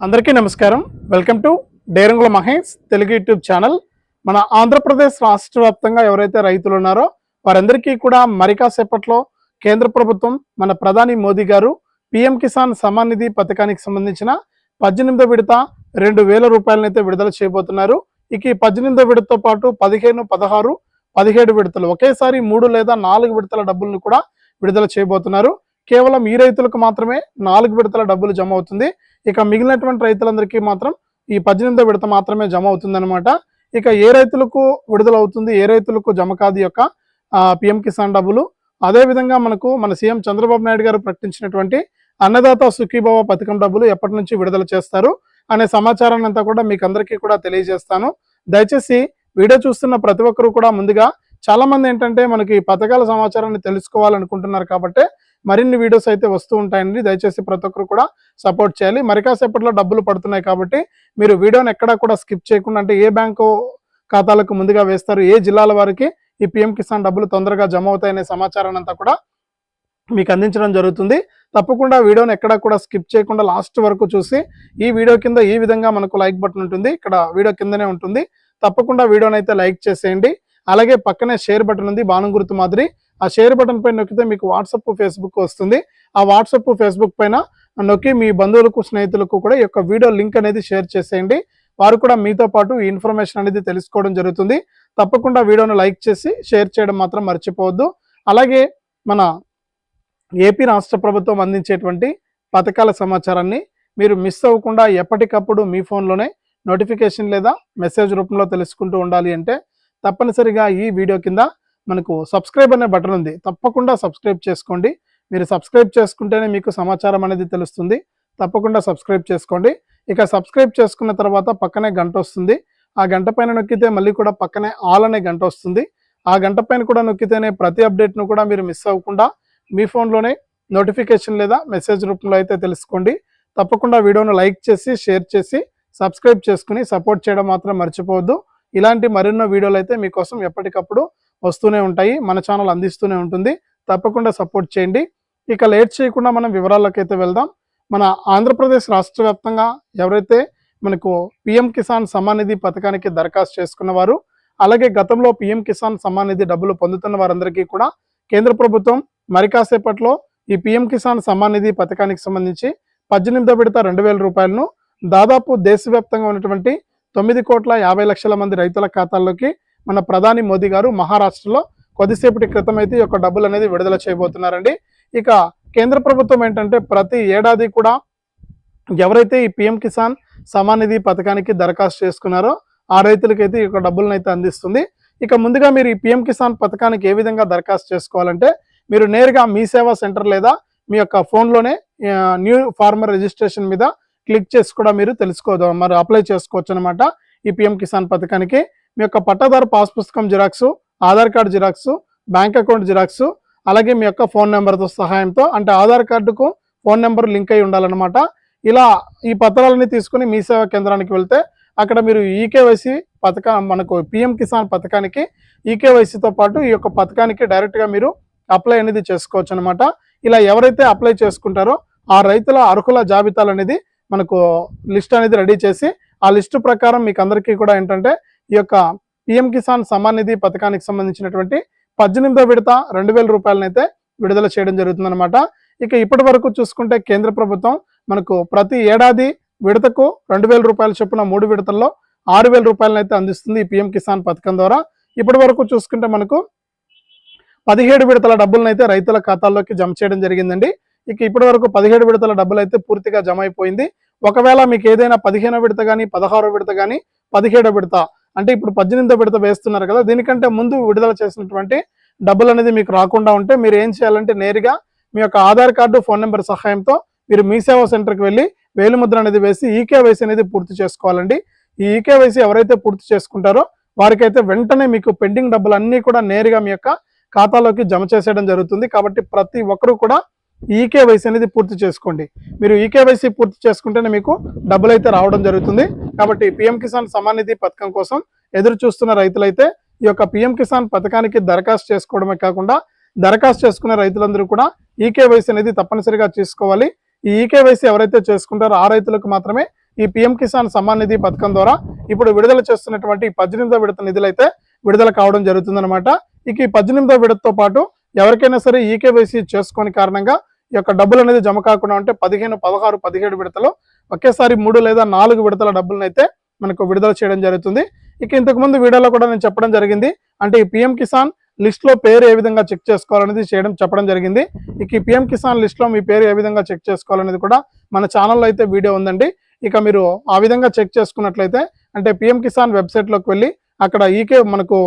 అందరికీ నమస్కారం. Welcome to Derangula Mahesh Telugu YouTube channel. మన ఆంధ్రప్రదేశ్ రాష్ట్ర వ్యాప్తంగా ఎవరైతే రైతులు ఉన్నారో వారందరికీ కూడా మరికాసేపట్లో కేంద్ర ప్రభుత్వం మన ప్రధాని మోదీ గారు పిఎం కిసాన్ సమాన్ నిధి పథకానికి సంబంధించిన పద్దెనిమిదో విడత రెండు వేల రూపాయలనైతే విడుదల చేయబోతున్నారు. ఇక ఈ పద్దెనిమిదో విడతతో పాటు పదిహేను పదహారు పదిహేడు విడతలు ఒకేసారి మూడు లేదా నాలుగు విడతల డబ్బులను కూడా విడుదల చేయబోతున్నారు. కేవలం ఈ రైతులకు మాత్రమే నాలుగు విడతల డబ్బులు జమ అవుతుంది. ఇక మిగిలినటువంటి రైతులందరికీ మాత్రం ఈ పద్దెనిమిదో విడత మాత్రమే జమ అవుతుంది అనమాట ఇక ఏ రైతులకు విడుదల అవుతుంది ఏ రైతులకు జమ కాదు యొక్క పిఎం కిసాన్ డబ్బులు. అదే విధంగా మనకు మన సీఎం చంద్రబాబు నాయుడు గారు ప్రకటించినటువంటి అన్నదాత సుఖీభవ పథకం డబ్బులు ఎప్పటి నుంచి విడుదల చేస్తారు అనే సమాచారాన్ని అంతా కూడా మీకు అందరికీ కూడా తెలియజేస్తాను. దయచేసి వీడియో చూస్తున్న ప్రతి ఒక్కరు కూడా ముందుగా చాలా మంది ఏంటంటే మనకి ఈ పథకాల సమాచారాన్ని తెలుసుకోవాలనుకుంటున్నారు కాబట్టి మరిన్ని వీడియోస్ అయితే వస్తూ ఉంటాయండి. దయచేసి ప్రతి ఒక్కరు కూడా సపోర్ట్ చేయాలి. మరి కాసేపట్లో డబ్బులు పడుతున్నాయి కాబట్టి మీరు వీడియోని ఎక్కడా కూడా స్కిప్ చేయకుండా అంటే ఏ బ్యాంకు ఖాతాలకు ముందుగా వేస్తారు ఏ జిల్లాల వారికి ఈ పిఎం కిసాన్ డబ్బులు తొందరగా జమ అవుతాయనే సమాచారాన్ని అంతా కూడా మీకు అందించడం జరుగుతుంది. తప్పకుండా వీడియోని ఎక్కడా కూడా స్కిప్ చేయకుండా లాస్ట్ వరకు చూసి ఈ వీడియో కింద ఈ విధంగా మనకు లైక్ బటన్ ఉంటుంది. ఇక్కడ వీడియో కిందనే ఉంటుంది. తప్పకుండా వీడియోని అయితే లైక్ చేసేయండి. అలాగే పక్కనే షేర్ బటన్ ఉంది బాణం గుర్తు మాదిరి. ఆ షేర్ బటన్ పైన నొక్కితే మీకు వాట్సప్ ఫేస్బుక్ వస్తుంది. ఆ వాట్సప్ ఫేస్బుక్ పైన నొక్కి మీ బంధువులకు స్నేహితులకు కూడా ఈ యొక్క వీడియో లింక్ అనేది షేర్ చేసేయండి. వారు కూడా మీతో పాటు ఈ ఇన్ఫర్మేషన్ అనేది తెలుసుకోవడం జరుగుతుంది. తప్పకుండా వీడియోను లైక్ చేసి షేర్ చేయడం మాత్రం మర్చిపోవద్దు. అలాగే మన ఏపీ రాష్ట్ర ప్రభుత్వం అందించేటువంటి పథకాల సమాచారాన్ని మీరు మిస్ అవ్వకుండా ఎప్పటికప్పుడు మీ ఫోన్లోనే నోటిఫికేషన్ లేదా మెసేజ్ రూపంలో తెలుసుకుంటూ ఉండాలి అంటే తప్పనిసరిగా ఈ వీడియో కింద మనకు సబ్స్క్రైబ్ అనే బటన్ ఉంది. తప్పకుండా సబ్స్క్రైబ్ చేసుకోండి. మీరు సబ్స్క్రైబ్ చేసుకుంటేనే మీకు సమాచారం అనేది తెలుస్తుంది. తప్పకుండా సబ్స్క్రైబ్ చేసుకోండి. ఇక సబ్స్క్రైబ్ చేసుకున్న తర్వాత పక్కనే గంట వస్తుంది. ఆ గంట పైన నొక్కితే మళ్ళీ కూడా పక్కనే ఆల్ అనే గంట వస్తుంది. ఆ గంట పైన కూడా నొక్కితేనే ప్రతి అప్డేట్ను కూడా మీరు మిస్ అవ్వకుండా మీ ఫోన్లోనే నోటిఫికేషన్ లేదా మెసేజ్ రూపంలో అయితే తెలుసుకోండి. తప్పకుండా వీడియోను లైక్ చేసి షేర్ చేసి సబ్స్క్రైబ్ చేసుకుని సపోర్ట్ చేయడం మాత్రం మర్చిపోవద్దు. ఇలాంటి మరెన్నో వీడియోలు అయితే మీకోసం ఎప్పటికప్పుడు వస్తూనే ఉంటాయి మన ఛానల్ అందిస్తూనే ఉంటుంది. తప్పకుండా సపోర్ట్ చేయండి. ఇక లేట్ చేయకుండా మనం వివరాల్లోకి అయితే వెళ్దాం. మన ఆంధ్రప్రదేశ్ రాష్ట్ర వ్యాప్తంగా ఎవరైతే మనకు పిఎం కిసాన్ సమ్మాన్ నిధి పథకానికి దరఖాస్తు చేసుకున్నవారు అలాగే గతంలో పిఎం కిసాన్ సమ్మాన్ నిధి డబ్బులు పొందుతున్న వారందరికీ కూడా కేంద్ర ప్రభుత్వం మరి కాసేపట్లో ఈ పిఎం కిసాన్ సమ్మాన్ నిధి పథకానికి సంబంధించి పద్దెనిమిదో విడత రెండు వేల రూపాయలను దాదాపు దేశవ్యాప్తంగా ఉన్నటువంటి తొమ్మిది కోట్ల యాభై లక్షల మంది రైతుల ఖాతాల్లోకి మన ప్రధాని మోదీ గారు మహారాష్ట్రలో కొద్దిసేపటి క్రితం అయితే ఈ యొక్క డబ్బులు అనేది విడుదల చేయబోతున్నారండి. ఇక కేంద్ర ప్రభుత్వం ఏంటంటే ప్రతి ఏడాది కూడా ఎవరైతే ఈ పిఎం కిసాన్ సమాన్ నిధి పథకానికి దరఖాస్తు చేసుకున్నారో ఆ రైతులకైతే ఈ యొక్క డబ్బులను అయితే అందిస్తుంది. ఇక ముందుగా మీరు ఈ పిఎం కిసాన్ పథకానికి ఏ విధంగా దరఖాస్తు చేసుకోవాలంటే మీరు నేరుగా మీ సేవా సెంటర్ లేదా మీ యొక్క ఫోన్లోనే న్యూ ఫార్మర్ రిజిస్ట్రేషన్ మీద క్లిక్ చేసి కూడా మీరు తెలుసుకోదు. మరి అప్లై చేసుకోవచ్చు అనమాట ఈ పిఎం కిసాన్ పథకానికి. మీ యొక్క పట్టాదారు పాస్ పుస్తకం Xerox Aadhaar card Xerox bank account Xerox అలాగే మీ యొక్క ఫోన్ నెంబర్తో సహాయంతో అంటే ఆధార్ కార్డుకు ఫోన్ నెంబర్ లింక్ అయి ఉండాలన్నమాట. ఇలా ఈ పత్రాలని తీసుకుని మీ సేవా కేంద్రానికి వెళ్తే అక్కడ మీరు ఈకేవైసీ పథకం మనకు పిఎం కిసాన్ పథకానికి ఈకేవైసీతో పాటు ఈ యొక్క పథకానికి డైరెక్ట్గా మీరు అప్లై అనేది చేసుకోవచ్చు అనమాట ఇలా ఎవరైతే అప్లై చేసుకుంటారో ఆ రైతుల అర్హుల జాబితాలు అనేది మనకు లిస్ట్ అనేది రెడీ చేసి ఆ లిస్టు ప్రకారం మీకు అందరికీ కూడా ఏంటంటే ఈ యొక్క పిఎం కిసాన్ సమ్మాన్ నిధి పథకానికి సంబంధించినటువంటి పద్దెనిమిదో విడత రెండు వేల రూపాయలనైతే విడుదల చేయడం జరుగుతుందన్నమాట. ఇక ఇప్పటి వరకు చూసుకుంటే కేంద్ర ప్రభుత్వం మనకు ప్రతి ఏడాది విడతకు రెండు వేల రూపాయల చొప్పున మూడు విడతల్లో ఆరు వేల రూపాయలనైతే అందిస్తుంది ఈ పిఎం కిసాన్ పథకం ద్వారా. ఇప్పటి వరకు చూసుకుంటే మనకు పదిహేడు విడతల డబ్బులనైతే రైతుల ఖాతాల్లోకి జమ చేయడం జరిగిందండి. ఇక ఇప్పటి వరకు పదిహేడు విడతల డబ్బులు అయితే పూర్తిగా జమ అయిపోయింది ఒకవేళ మీకు ఏదైనా పదిహేనో విడత కానీ పదహారో విడత కానీ పదిహేడో విడత అంటే ఇప్పుడు పద్దెనిమిదో విడత వేస్తున్నారు కదా దీనికంటే ముందు విడుదల చేసినటువంటి డబ్బులు అనేది మీకు రాకుండా ఉంటే మీరు ఏం చేయాలంటే నేరుగా మీ యొక్క ఆధార్ కార్డు ఫోన్ నెంబర్ సహాయంతో మీరు మీ సేవా సెంటర్కి వెళ్ళి వేలిముద్ర అనేది వేసి ఈకేవైసీ అనేది పూర్తి చేసుకోవాలండి. ఈ ఈకేవైసీ ఎవరైతే పూర్తి చేసుకుంటారో వారికైతే వెంటనే మీకు పెండింగ్ డబ్బులు అన్నీ కూడా నేరుగా మీ యొక్క ఖాతాలోకి జమ చేసేయడం జరుగుతుంది. కాబట్టి ప్రతి ఒక్కరూ కూడా ఈకేవైసీ అనేది పూర్తి చేసుకోండి. మీరు ఈకేవైసీ పూర్తి చేసుకుంటేనే మీకు డబ్బులు అయితే రావడం జరుగుతుంది. కాబట్టి పిఎం కిసాన్ సమాన్ నిధి పథకం కోసం ఎదురు చూస్తున్న రైతులైతే ఈ యొక్క పిఎం కిసాన్ పథకానికి దరఖాస్తు చేసుకోవడమే కాకుండా దరఖాస్తు చేసుకునే రైతులందరూ కూడా ఈకేవైసీ అనేది తప్పనిసరిగా చేసుకోవాలి. ఈ ఈకేవైసీ ఎవరైతే చేసుకుంటారో ఆ రైతులకు మాత్రమే ఈ పిఎం కిసాన్ సమ్మాన్ నిధి పథకం ద్వారా ఇప్పుడు విడుదల చేస్తున్నటువంటి పద్దెనిమిదో విడత నిధులు అయితే విడుదల కావడం జరుగుతుందన్నమాట. ఇక ఈ పద్దెనిమిదో విడతతో పాటు ఎవరికైనా సరే ఈకేవైసీ చేసుకోని కారణంగా ఈ యొక్క డబ్బులు అనేది జమ కాకుండా ఉంటే పదిహేను పదహారు పదిహేడు విడతలు ఒకేసారి మూడు లేదా నాలుగు విడతల డబ్బులను అయితే మనకు విడుదల చేయడం జరుగుతుంది. ఇక ఇంతకుముందు వీడియోలో కూడా నేను చెప్పడం జరిగింది. అంటే ఈ పిఎం కిసాన్ లిస్ట్లో పేరు ఏ విధంగా చెక్ చేసుకోవాలనేది చేయడం చెప్పడం జరిగింది. ఇక ఈ పిఎం కిసాన్ లిస్ట్లో మీ పేరు ఏ విధంగా చెక్ చేసుకోవాలనేది కూడా మన ఛానల్లో అయితే వీడియో ఉందండి. ఇక మీరు ఆ విధంగా చెక్ చేసుకున్నట్లయితే అంటే పిఎం కిసాన్ వెబ్సైట్లోకి వెళ్ళి అక్కడ ఈకే మనకు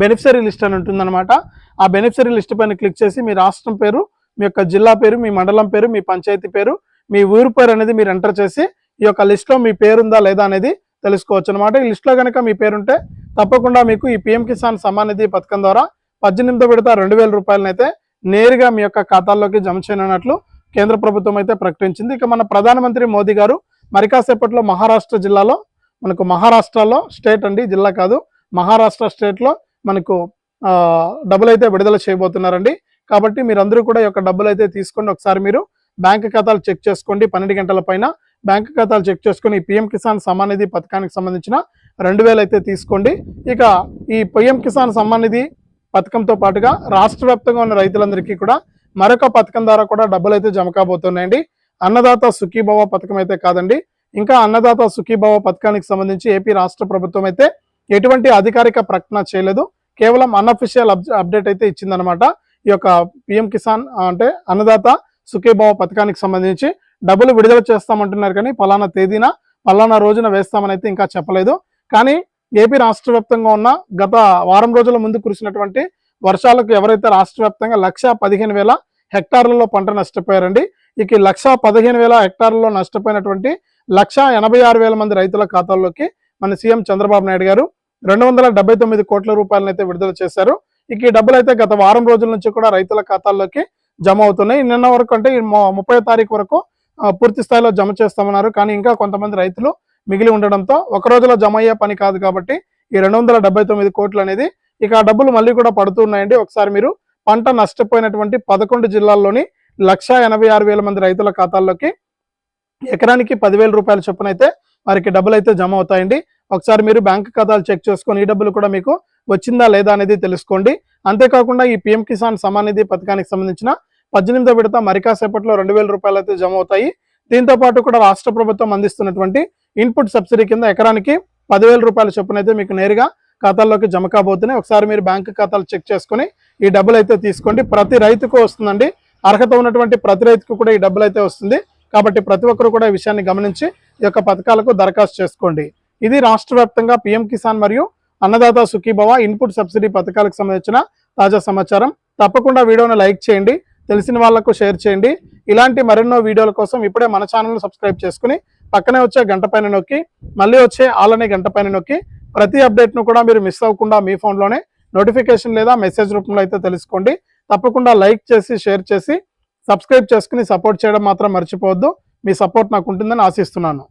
బెనిఫిషరీ లిస్ట్ అని ఉంటుందన్నమాట. ఆ బెనిఫిషరీ లిస్ట్ పైన క్లిక్ చేసి మీ రాష్ట్రం పేరు మీ యొక్క జిల్లా పేరు మీ మండలం పేరు మీ పంచాయతీ పేరు మీ ఊరు పేరు అనేది మీరు ఎంటర్ చేసి ఈ యొక్క లిస్ట్లో మీ పేరు ఉందా లేదా అనేది తెలుసుకోవచ్చు అనమాట ఈ లిస్ట్లో కనుక మీ పేరుంటే తప్పకుండా మీకు ఈ పిఎం కిసాన్ సమ్మాన్ నిధి పథకం ద్వారా పద్దెనిమిదో విడత రెండు వేల రూపాయలనైతే నేరుగా మీ యొక్క ఖాతాల్లోకి జమ చేయనున్నట్లు కేంద్ర ప్రభుత్వం అయితే ప్రకటించింది. ఇక మన ప్రధానమంత్రి మోదీ గారు మరికాసేపట్లో మహారాష్ట్ర జిల్లాలో మనకు మహారాష్ట్రలో స్టేట్ అండి జిల్లా కాదు మహారాష్ట్ర స్టేట్లో మనకు డబ్బులు అయితే విడుదల చేయబోతున్నారండి. కాబట్టి మీరందరూ కూడా ఈ యొక్క డబ్బులు అయితే తీసుకోండి. ఒకసారి మీరు బ్యాంక్ ఖాతాలు చెక్ చేసుకోండి. పన్నెండు గంటల పైన బ్యాంక్ ఖాతాలు చెక్ చేసుకుని ఈ పిఎం కిసాన్ సమ్మాన్ నిధి పథకానికి సంబంధించిన రెండు అయితే తీసుకోండి. ఇక ఈ పిఎం కిసాన్ సమ్మాన్ నిధి పథకంతో పాటుగా రాష్ట్ర ఉన్న రైతులందరికీ కూడా మరొక పథకం ద్వారా కూడా డబ్బులు అయితే జమ కాబోతున్నాయండి. అన్నదాత సుఖీభవ పథకం అయితే కాదండి. ఇంకా అన్నదాత సుఖీభవ పథకానికి సంబంధించి ఏపీ రాష్ట్ర ప్రభుత్వం అయితే ఎటువంటి అధికారిక ప్రకటన చేయలేదు. కేవలం అన్అఫిషియల్ అప్డేట్ అయితే ఇచ్చిందనమాట ఈ యొక్క పిఎం కిసాన్ అంటే అన్నదాత సుఖీభావ పథకానికి సంబంధించి డబ్బులు విడుదల చేస్తామంటున్నారు కానీ పలానా తేదీన పలానా రోజున వేస్తామని అయితే ఇంకా చెప్పలేదు. కానీ ఏపీ రాష్ట్ర వ్యాప్తంగా ఉన్న గత వారం రోజుల ముందు కురిసినటువంటి వర్షాలకు ఎవరైతే రాష్ట్ర వ్యాప్తంగా లక్ష పదిహేను వేల హెక్టార్లలో పంట నష్టపోయారండి. ఇక లక్షా లక్ష పదిహేను వేల హెక్టార్లలో నష్టపోయినటువంటి లక్ష ఎనభై ఆరు వేల మంది రైతుల ఖాతాల్లోకి మన సీఎం చంద్రబాబు నాయుడు గారు రెండు వందల డెబ్బై తొమ్మిది కోట్ల రూపాయలను అయితే విడుదల చేశారు. ఇక ఈ డబ్బులు అయితే గత వారం రోజుల నుంచి కూడా రైతుల ఖాతాల్లోకి జమ అవుతున్నాయి. నిన్న వరకు అంటే ముప్పై తారీఖు వరకు పూర్తి స్థాయిలో జమ చేస్తామన్నారు. కానీ ఇంకా కొంతమంది రైతులు మిగిలి ఉండడంతో ఒక రోజులో జమ అయ్యే పని కాదు కాబట్టి ఈ రెండు వందల డెబ్బై తొమ్మిది కోట్లు అనేది ఇక ఆ డబ్బులు మళ్ళీ కూడా పడుతున్నాయండి ఒకసారి మీరు పంట నష్టపోయినటువంటి పదకొండు జిల్లాల్లోని లక్ష ఎనభై ఆరు వేల మంది రైతుల ఖాతాల్లోకి ఎకరానికి పదివేల రూపాయల చొప్పున అయితే వారికి డబ్బులు అయితే జమ అవుతాయండి. ఒకసారి మీరు బ్యాంక్ ఖాతాలు చెక్ చేసుకొని ఈ డబ్బులు కూడా మీకు వచ్చిందా లేదా అనేది తెలుసుకోండి. అంతేకాకుండా ఈ పిఎం కిసాన్ సమాన్ నిధి పథకానికి సంబంధించిన పద్దెనిమిదో విడత మరికాసేపట్లో రెండు వేల రూపాయలు అయితే జమ అవుతాయి. దీంతో పాటు కూడా రాష్ట్ర ప్రభుత్వం అందిస్తున్నటువంటి ఇన్పుట్ సబ్సిడీ కింద ఎకరానికి పదివేల రూపాయల చొప్పున అయితే మీకు నేరుగా ఖాతాల్లోకి జమ కాబోతున్నాయి. ఒకసారి మీరు బ్యాంక్ ఖాతాలు చెక్ చేసుకొని ఈ డబ్బులు అయితే తీసుకోండి. ప్రతి రైతుకు వస్తుందండి. అర్హత ఉన్నటువంటి ప్రతి రైతుకు కూడా ఈ డబ్బులు అయితే వస్తుంది. కాబట్టి ప్రతి ఒక్కరు కూడా ఈ విషయాన్ని గమనించి ఈ యొక్క పథకాలకు దరఖాస్తు చేసుకోండి. ఇది రాష్ట్ర వ్యాప్తంగా పిఎం కిసాన్ మరియు అన్నదాత సుఖీభవ ఇన్పుట్ సబ్సిడీ పథకాలకు సంబంధించిన తాజా సమాచారం. తప్పకుండా వీడియోను లైక్ చేయండి తెలిసిన వాళ్ళకు షేర్ చేయండి. ఇలాంటి మరెన్నో వీడియోల కోసం ఇప్పుడే మన ఛానల్ సబ్స్క్రైబ్ చేసుకుని పక్కనే వచ్చే గంట పైన నొక్కి మళ్ళీ వచ్చే ఆలనే గంట పైన నొక్కి ప్రతి అప్డేట్ను కూడా మీరు మిస్ అవ్వకుండా మీ ఫోన్లోనే నోటిఫికేషన్ లేదా మెసేజ్ రూపంలో అయితే తెలుసుకోండి. తప్పకుండా లైక్ చేసి షేర్ చేసి సబ్స్క్రైబ్ చేసుకుని సపోర్ట్ చేయడం మాత్రం మర్చిపోవద్దు. మీ సపోర్ట్ నాకు ఉంటుందని ఆశిస్తున్నాను.